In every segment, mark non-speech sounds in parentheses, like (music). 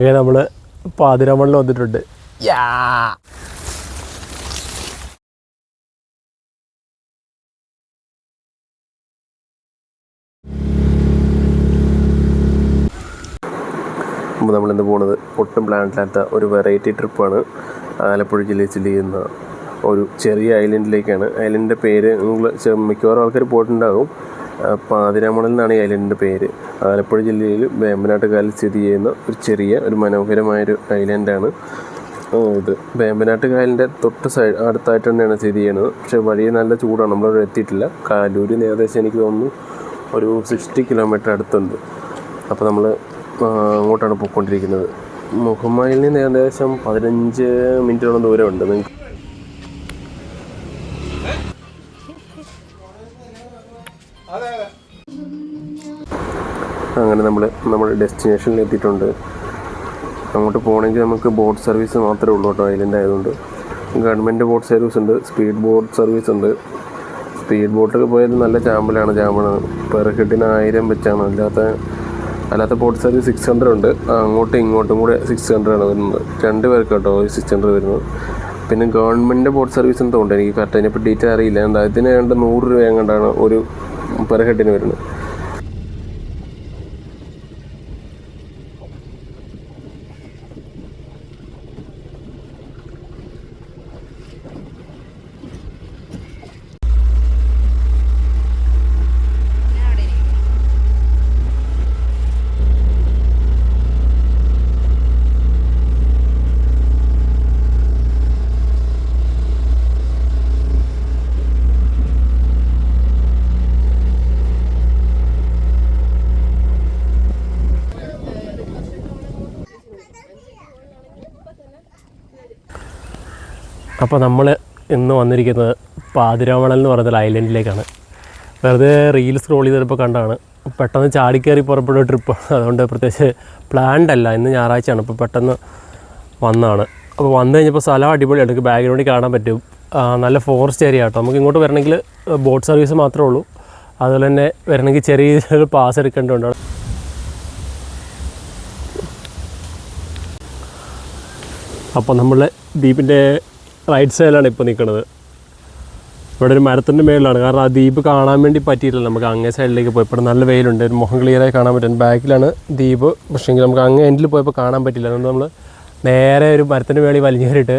അങ്ങനെ നമ്മൾ പാതിരാമണിൽ വന്നിട്ടുണ്ട്. യാ. അപ്പോൾ നമ്മളിന്ന് പോകുന്നത് ഒട്ടും പ്ലാൻ ഇല്ലാത്ത ഒരു വെറൈറ്റി ട്രിപ്പാണ് ആലപ്പുഴ ജില്ലയിൽ സ്ഥിതി ചെയ്യുന്ന ഒരു ചെറിയ ഐലൻഡിലേക്കാണ് ഐലൻഡിന്റെ പേര് നിങ്ങൾ മിക്കവാറും ആൾക്കാർ പോയിട്ടുണ്ടാകും. പാതിരാമണൽ എന്നാണ് ഈ ഐലൻഡിന്റെ പേര്. ആലപ്പുഴ ജില്ലയിൽ വേമ്പനാട്ടുകാലിൽ സ്ഥിതി ചെയ്യുന്ന ഒരു ചെറിയ ഒരു മനോഹരമായൊരു ഐലൻഡാണ്. ഇത് വേമ്പനാട്ട് കായലിന്റെ തൊട്ട് സൈഡ് അടുത്തായിട്ട് തന്നെയാണ് സ്ഥിതി ചെയ്യുന്നത്. പക്ഷേ വഴി നല്ല ചൂടാണ്. നമ്മളവിടെ എത്തിയിട്ടില്ല. കാലൂരിൽ ഏകദേശം എനിക്ക് തോന്നുന്നു ഒരു സിക്സ്റ്റി കിലോമീറ്റർ അടുത്തുണ്ട്. അപ്പോൾ നമ്മൾ അങ്ങോട്ടാണ് പോയിക്കൊണ്ടിരിക്കുന്നത്. മുഹമ്മയിൽ നിന്ന് ഏകദേശം പതിനഞ്ച് മിനിറ്റോളം ദൂരമുണ്ട്. നിങ്ങൾക്ക് അങ്ങനെ നമ്മൾ നമ്മുടെ ഡെസ്റ്റിനേഷനിൽ എത്തിയിട്ടുണ്ട് അങ്ങോട്ട് പോകണമെങ്കിൽ നമുക്ക് ബോട്ട് സർവീസ് മാത്രമേ ഉള്ളൂ കേട്ടോ ഐലൻഡ് ആയതുകൊണ്ട് ഗവൺമെന്റ് ബോട്ട് സർവീസ് ഉണ്ട് സ്പീഡ് ബോട്ട് സർവീസ് ഉണ്ട്. സ്പീഡ് ബോട്ടൊക്കെ പോയാൽ നല്ല ചാമ്പലാണ് ചാമ്പണ്. പെർ ഹെഡിന് ആയിരം വെച്ചാണ്. അല്ലാത്ത അല്ലാത്ത ബോട്ട് സർവീസ് സിക്സ് ഹൺഡ്രഡ് ഉണ്ട്. അങ്ങോട്ടും ഇങ്ങോട്ടും കൂടെ സിക്സ് ഹൺഡ്രഡ് ആണ് വരുന്നത്. രണ്ട് പേർക്ക് കേട്ടോ സിക്സ് ഹൺഡ്രഡ് വരുന്നത്. പിന്നെ ഗവൺമെന്റ് ബോട്ട് സർവീസ് എന്തോ എനിക്ക് കറക്റ്റ് അതിനെപ്പറ്റി ഡീറ്റെയിൽ അറിയില്ല. ഇതിന് രണ്ട് നൂറ് രൂപ എങ്ങാണ്ടാണ് ഒരു പെർ ഹെഡിന് വരുന്നത്. അപ്പോൾ നമ്മൾ ഇന്ന് വന്നിരിക്കുന്നത് പാതിരാമണൽ എന്ന് പറയുന്ന ഐലൻഡിലേക്കാണ് വെറുതെ റീൽ സ്ക്രോൾ ചെയ്തപ്പോൾ കണ്ടാണ്. പെട്ടെന്ന് ചാടിക്കയറി പുറപ്പെടുന്ന ട്രിപ്പാണ് അതുകൊണ്ട് പ്രത്യേകിച്ച് പ്ലാൻഡ് അല്ല. ഇന്ന് ഞായറാഴ്ചയാണ്. അപ്പോൾ പെട്ടെന്ന് വന്നാണ്. അപ്പോൾ വന്നു കഴിഞ്ഞപ്പോൾ സ്ഥലം അടിപൊളിയാണ് നമുക്ക് ബാക്ക്ഗ്രൗണ്ടിൽ കാണാൻ പറ്റും. നല്ല ഫോറസ്റ്റ് ഏരിയ കേട്ടോ നമുക്ക് ഇങ്ങോട്ട് വരണമെങ്കിൽ ബോട്ട് സർവീസ് മാത്രമേ ഉള്ളൂ. അതുപോലെ തന്നെ വരണമെങ്കിൽ ചെറിയ പാസ് എടുക്കേണ്ടതുണ്ട്. അപ്പോൾ നമ്മൾ ദ്വീപിന്റെ റൈറ്റ് സൈഡിലാണ് ഇപ്പോൾ നിൽക്കുന്നത് ഇവിടെ ഒരു മരത്തിന്റെ മേളിലാണ്. കാരണം ആ ദ്വീപ് കാണാൻ വേണ്ടി പറ്റിയിട്ടില്ല. നമുക്ക് അങ്ങേ സൈഡിലേക്ക് പോയി. ഇപ്പോൾ നല്ല വെയിലുണ്ട്. ഒരു മുഖം ക്ലിയറായി കാണാൻ പറ്റും. ബാക്കിലാണ് ദ്വീപ്. പക്ഷേങ്കിൽ നമുക്ക് അങ്ങേ എൻഡിൽ പോയപ്പോൾ കാണാൻ പറ്റില്ല. അതുകൊണ്ട് നമ്മൾ നേരെ ഒരു മരത്തിന്റെ മേളിൽ വലിഞ്ഞു കയറിയിട്ട്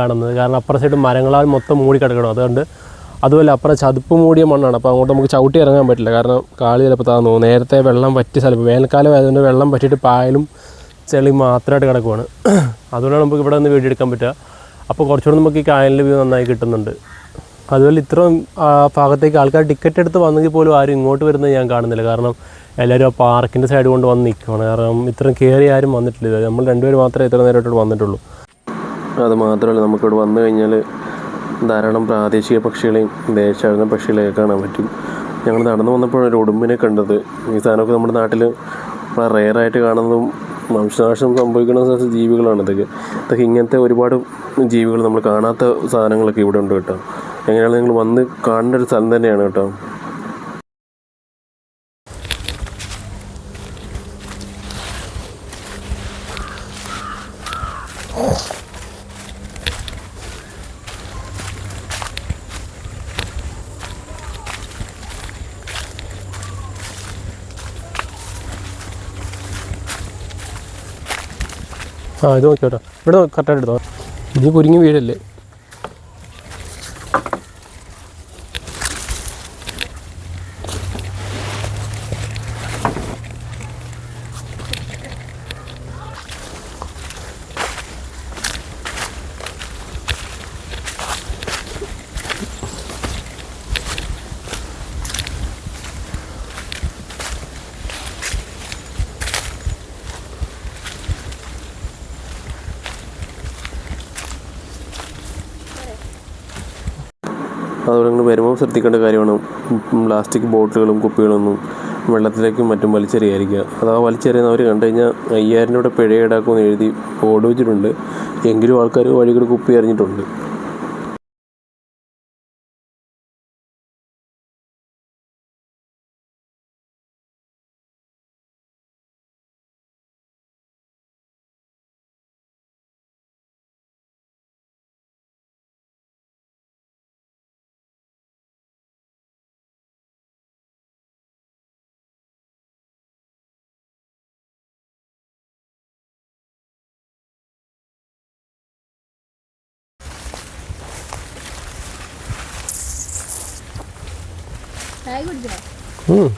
കാണുന്നത്. കാരണം അപ്പുറ സൈഡ് മരങ്ങളാൽ മൊത്തം മൂടി കിടക്കണം. അതുകൊണ്ട് അതുപോലെ അപ്പുറം ചതുപ്പ് മൂടിയ മണ്ണാണ്. അപ്പോൾ അങ്ങോട്ട് നമുക്ക് ചവിട്ടി ഇറങ്ങാൻ പറ്റില്ല. കാരണം കാളി ചിലപ്പോൾ താന്നു നേരത്തെ വെള്ളം പറ്റിയ സ്ഥലം. വേനൽക്കാലം ആയതുകൊണ്ട് വെള്ളം പറ്റിയിട്ട് പായലും ചെളി മാത്രമായിട്ട് കിടക്കുവാണ്. അതുകൊണ്ടാണ് നമുക്ക് ഇവിടെ നിന്ന് എടുക്കാൻ പറ്റുക. അപ്പോൾ കുറച്ചുകൂടെ നമുക്ക് ഈ കായലിന്റെ വ്യൂ നന്നായി കിട്ടുന്നുണ്ട്. അതുപോലെ ഇത്രയും ഭാഗത്തേക്ക് ആൾക്കാർ ടിക്കറ്റ് എടുത്ത് വന്നെങ്കിൽ പോലും ആരും ഇങ്ങോട്ട് വരുന്നത് ഞാൻ കാണുന്നില്ല. കാരണം എല്ലാവരും ആ പാർക്കിന്റെ സൈഡ് കൊണ്ട് വന്ന് നിൽക്കുകയാണ് കാരണം ഇത്രയും കയറി ആരും വന്നിട്ടില്ല. നമ്മൾ രണ്ടുപേർ മാത്രമേ ഇത്ര നേരമായിട്ട് വന്നിട്ടുള്ളൂ. അത് മാത്രമല്ല നമുക്കിവിടെ വന്നു കഴിഞ്ഞാൽ ധാരാളം പ്രാദേശിക പക്ഷികളെയും ദേശാടന പക്ഷികളെയൊക്കെ കാണാൻ പറ്റും. ഞങ്ങൾ നടന്നു വന്നപ്പോഴാണ് ഒരു ഉടുമ്പിനെ കണ്ടത്. ഈ സാധനമൊക്കെ നമ്മുടെ നാട്ടിൽ റെയറായിട്ട് കാണുന്നതും വംശനാശം സംഭവിക്കുന്ന സ്ഥലത്ത് ജീവികളാണ് ഇതൊക്കെ. ഇതൊക്കെ ഇങ്ങനത്തെ ഒരുപാട് ജീവികൾ നമ്മൾ കാണാത്ത സാധനങ്ങളൊക്കെ ഇവിടെ ഉണ്ട് കേട്ടോ. എങ്ങനെയാണ് നിങ്ങൾ വന്ന് കാണേണ്ട ഒരു സ്ഥലം തന്നെയാണ് കേട്ടോ. ആ ഇത് നോക്കിയോട്ടോ. ഇവിടെ കറക്റ്റായിട്ട് എടുത്തോ. ഇനി കുരുങ്ങി വീഴല്ലേ? അതുപോലെ നിങ്ങൾ വരുമ്പോൾ ശ്രദ്ധിക്കേണ്ട കാര്യമാണ്. പ്ലാസ്റ്റിക് ബോട്ടിലുകളും കുപ്പികളൊന്നും വെള്ളത്തിലേക്കും മറ്റും വലിച്ചെറിയായിരിക്കുക അഥവാ വലിച്ചെറിയുന്നവർ കണ്ടു കഴിഞ്ഞാൽ അയ്യായിരം രൂപയുടെ പിഴ ഈടാക്കുമെന്ന് എഴുതി ബോർഡ് വെച്ചിട്ടുണ്ട്. എങ്കിലും ആൾക്കാർ വഴികൾ കുപ്പി എറിഞ്ഞിട്ടുണ്ട്. 나 이거 줘. 응.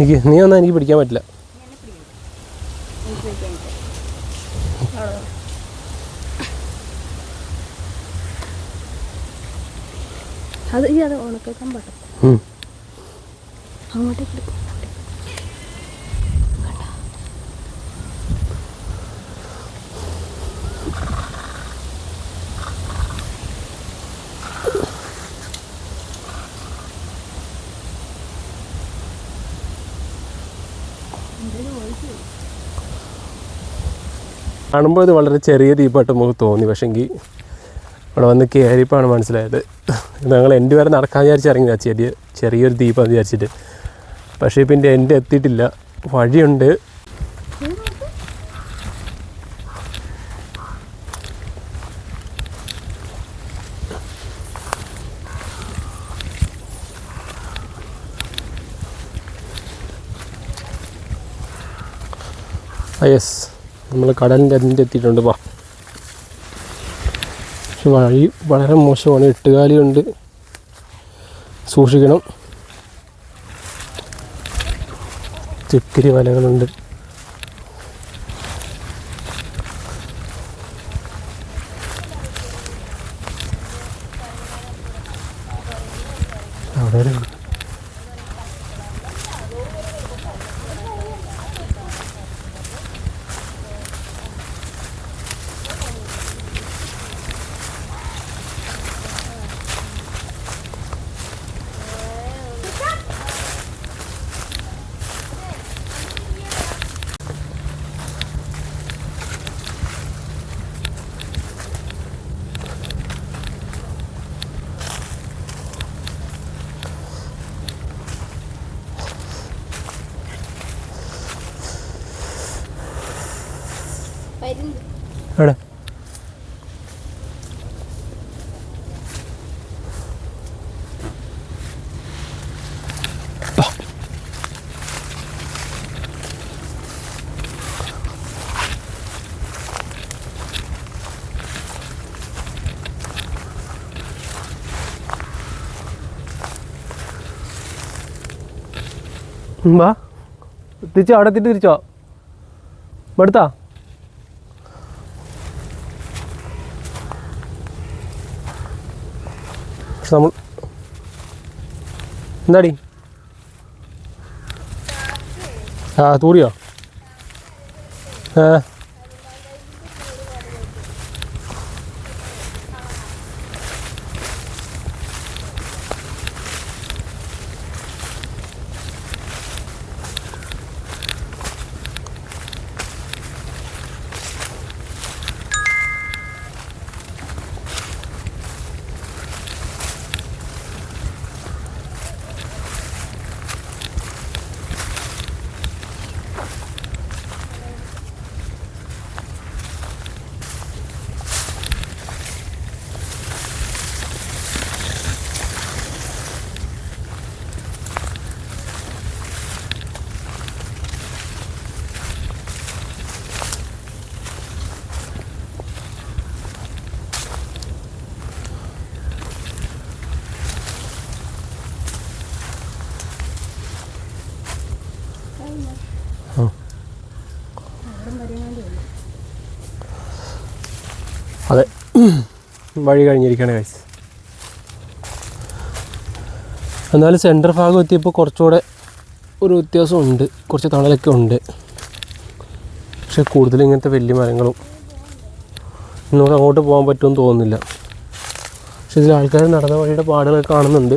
എനിക്ക് നീ ഒന്നും എനിക്ക് പിടിക്കാൻ പറ്റില്ല. അത് ഈ അത് ഉണക്കാൻ പറ്റും. അങ്ങോട്ടേക്ക് കാണുമ്പോൾ ഇത് വളരെ ചെറിയ ദീപമായിട്ട് നമുക്ക് തോന്നി. പക്ഷെങ്കിൽ അവിടെ വന്ന് കയറിയപ്പോഴാണ് മനസ്സിലായത്. ഞങ്ങൾ എന്റെ വരെ നടക്കാൻ വിചാരിച്ച് ഇറങ്ങി. ചെറിയ ചെറിയൊരു ദീപം വിചാരിച്ചിട്ട്. പക്ഷേ പിന്നെ എന്റെ എത്തിയിട്ടില്ല. വഴിയുണ്ട്. യെസ്. നമ്മൾ കടലിന്റെ അതിന്റെ എത്തിയിട്ടുണ്ട് വാ. പക്ഷെ വഴി വളരെ മോശമാണ്. എട്ടുകാലിയുണ്ട്. സൂക്ഷിക്കണം. ചിക്കിരി വലകളുണ്ട്. അവിടെ ഒരു എവിടെ? വാ. തിരിച്ചോ അവിടെ എത്തിയിട്ട് തിരിച്ചോ. എടുത്താ പക്ഷെ നമ്മൾ എന്താടി? ആ തൂറിയോ? ഏ? വഴി കഴിഞ്ഞിരിക്കുകയാണ് കഴിച്ച് എന്നാലും സെന്റർ ഭാഗം എത്തിയപ്പോൾ കുറച്ചുകൂടെ ഒരു വ്യത്യാസമുണ്ട് കുറച്ച് തണലൊക്കെ ഉണ്ട്. പക്ഷെ കൂടുതൽ ഇങ്ങനത്തെ വലിയ മരങ്ങളും നമുക്ക് അങ്ങോട്ട് പോകാൻ പറ്റുമെന്ന് തോന്നുന്നില്ല. പക്ഷെ ഇതിൽ ആൾക്കാർ നടന്ന വഴിയുടെ പാടുകളൊക്കെ കാണുന്നുണ്ട്.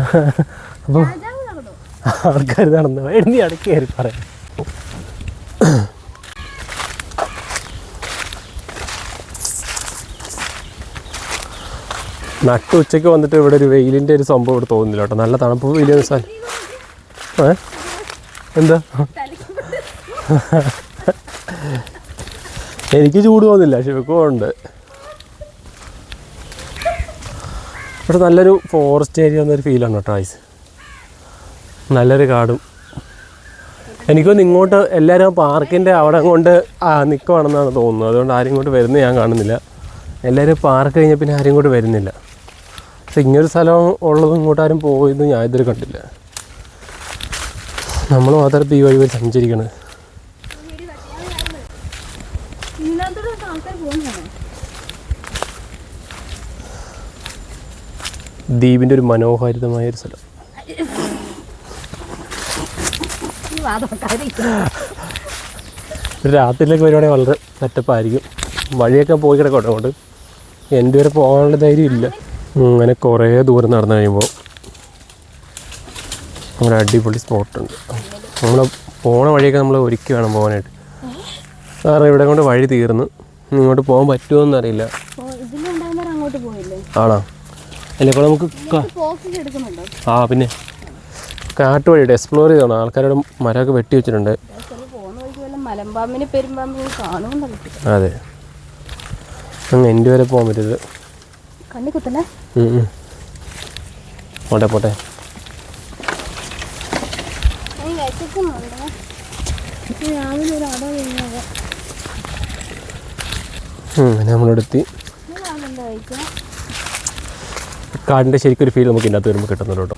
(laughs) അപ്പോൾ ആൾക്കാർ നടന്നു? വഴി അടക്കി കയറി പറയാം. നട്ടു ഉച്ചയ്ക്ക് വന്നിട്ട് ഇവിടെ ഒരു വെയിലിന്റെ ഒരു സംഭവം ഇവിടെ തോന്നുന്നില്ല കേട്ടോ. നല്ല തണുപ്പ് വലിയ സ്ഥലം. ഏ? എന്താ? എനിക്ക് ചൂട് തോന്നില്ല ശിവക്കും ഉണ്ട്. ഇവിടെ നല്ലൊരു ഫോറസ്റ്റ് ഏരിയ എന്നൊരു ഫീലാണ് കേട്ടോ ഐസ് നല്ലൊരു കാടും. എനിക്കൊന്ന് ഇങ്ങോട്ട് എല്ലാവരും പാർക്കിന്റെ അവിടെ കൊണ്ട് നിൽക്കുവാണെന്നാണ് തോന്നുന്നത്. അതുകൊണ്ട് ആരും ഇങ്ങോട്ട് വരുന്നത് ഞാൻ കാണുന്നില്ല. എല്ലാവരും പാർക്ക് കഴിഞ്ഞാൽ പിന്നെ ആരും ഇങ്ങോട്ട് വരുന്നില്ല. പക്ഷെ ഇങ്ങനൊരു സ്ഥലം ഉള്ളത് ഇങ്ങോട്ട് ആരും പോയത് ഞാൻ ഇതുവരെ കണ്ടില്ല. നമ്മൾ മാത്രം ഈ വഴി വഴി സഞ്ചരിക്കണത് ദ്വീപിന്റെ ഒരു മനോഹാരിതമായ ഒരു സ്ഥലം. രാത്രിയിലേക്ക് വരുവാണെങ്കിൽ വളരെ സെറ്റപ്പായിരിക്കും. വഴിയൊക്കെ പോയി കിടക്കട്ടെ അതുകൊണ്ട്. എന്റെ വരെ പോകാനുള്ള ധൈര്യം ഇല്ല. അങ്ങനെ കുറേ ദൂരം നടന്നു കഴിയുമ്പോൾ നമ്മുടെ അടിപൊളി സ്പോട്ടുണ്ട്. നമ്മൾ പോണ വഴിയൊക്കെ നമ്മൾ ഒരുക്കി വേണം പോകാനായിട്ട്. സാറ് ഇവിടെ കൊണ്ട് വഴി തീർന്നു ഇങ്ങോട്ട് പോകാൻ പറ്റുമോ എന്നറിയില്ല ആണോ? അല്ലേ ഇപ്പോൾ നമുക്ക് ആ പിന്നെ കാട്ടുവഴിയുടെ എക്സ്പ്ലോർ ചെയ്തോണം ആൾക്കാരുടെ മരമൊക്കെ വെട്ടി വെച്ചിട്ടുണ്ട്. അതെ. അങ്ങ് എന്റെ വരെ പോകാൻ പറ്റരുത് കണ്ണി ഉം. പോട്ടെ പോട്ടെ. നമ്മളെടുത്തി കാടിന്റെ ശരിക്കും ഒരു ഫീൽ നമുക്ക് ഇതിനകത്ത് വരുമ്പോൾ കിട്ടുന്നുണ്ട് കേട്ടോ.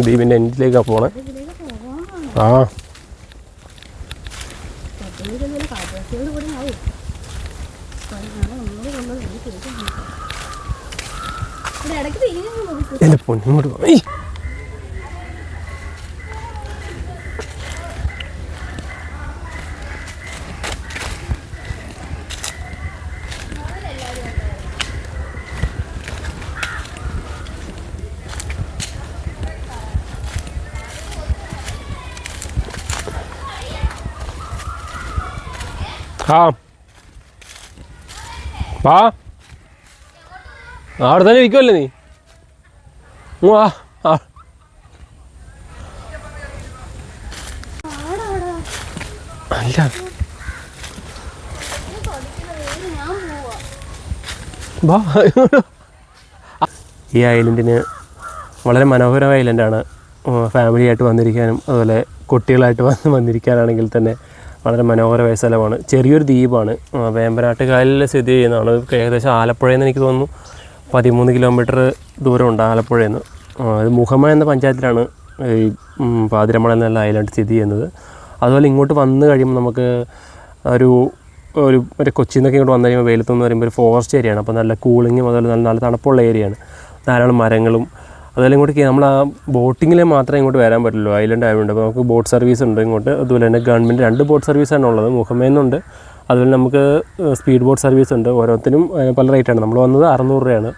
ദ്വീപിന്റെ എൻഡിലേക്കാണ് പോണേ. ആ. എന്റെ പൊന്നിങ്ങോട്ട് പോ. ഏയ്. ആ വാ അവിടെ തന്നെ ഇരിക്കുമല്ലേ നീ വാ അല്ല ഈ ഐലൻഡിന് വളരെ മനോഹരമായ ഐലൻഡാണ്. ഫാമിലി ആയിട്ട് വന്നിരിക്കാനും അതുപോലെ കുട്ടികളായിട്ട് വന്ന് വന്നിരിക്കാനാണെങ്കിൽ തന്നെ വളരെ മനോഹരമായ സ്ഥലമാണ്. ചെറിയൊരു ദ്വീപാണ്. വേമ്പനാട്ടുകാലിൽ സ്ഥിതി ചെയ്യുന്നതാണ്. ഏകദേശം ആലപ്പുഴയെന്ന് എനിക്ക് തോന്നുന്നു. പതിമൂന്ന് കിലോമീറ്റർ ദൂരമുണ്ട് ആലപ്പുഴയിൽ നിന്ന് ഇത് മുഹമ്മ എന്ന പഞ്ചായത്തിലാണ് ഈ പാതിരമ്മള എന്നുള്ള ഐലൻഡ് സ്ഥിതി ചെയ്യുന്നത്. അതുപോലെ ഇങ്ങോട്ട് വന്നു കഴിയുമ്പോൾ നമുക്ക് ഒരു ഒരു ഒരു കൊച്ചിയിൽ നിന്നൊക്കെ ഇങ്ങോട്ട് വന്നു കഴിയുമ്പോൾ വെയിലത്തെന്ന് പറയുമ്പോൾ ഒരു ഫോറസ്റ്റ് ഏരിയയാണ് അപ്പോൾ നല്ല കൂളിങ്ങും അതുപോലെ നല്ല നല്ല തണുപ്പുള്ള ഏരിയയാണ് ധാരാളം മരങ്ങളും. അതുപോലെ ഇങ്ങോട്ട് നമ്മൾ ആ ബോട്ടിങ്ങിൽ മാത്രമേ ഇങ്ങോട്ട് വരാൻ പറ്റുള്ളൂ. ഐലൻഡ് ആയതുകൊണ്ട്. അപ്പോൾ നമുക്ക് ബോട്ട് സർവീസ് ഉണ്ട് ഇങ്ങോട്ട്. അതുപോലെ തന്നെ ഗവൺമെന്റ് രണ്ട് ബോട്ട് സർവീസാണ് ഉള്ളത്. മുഹമ്മേന്നുണ്ട് അതുപോലെ നമുക്ക് സ്പീഡ് ബോട്ട് സർവീസ് ഉണ്ട്. ഓരോരുത്തരും ഏഹ്, പല റേറ്റാണ് നമ്മൾ വന്നത് അറുന്നൂറ് രൂപയാണ്.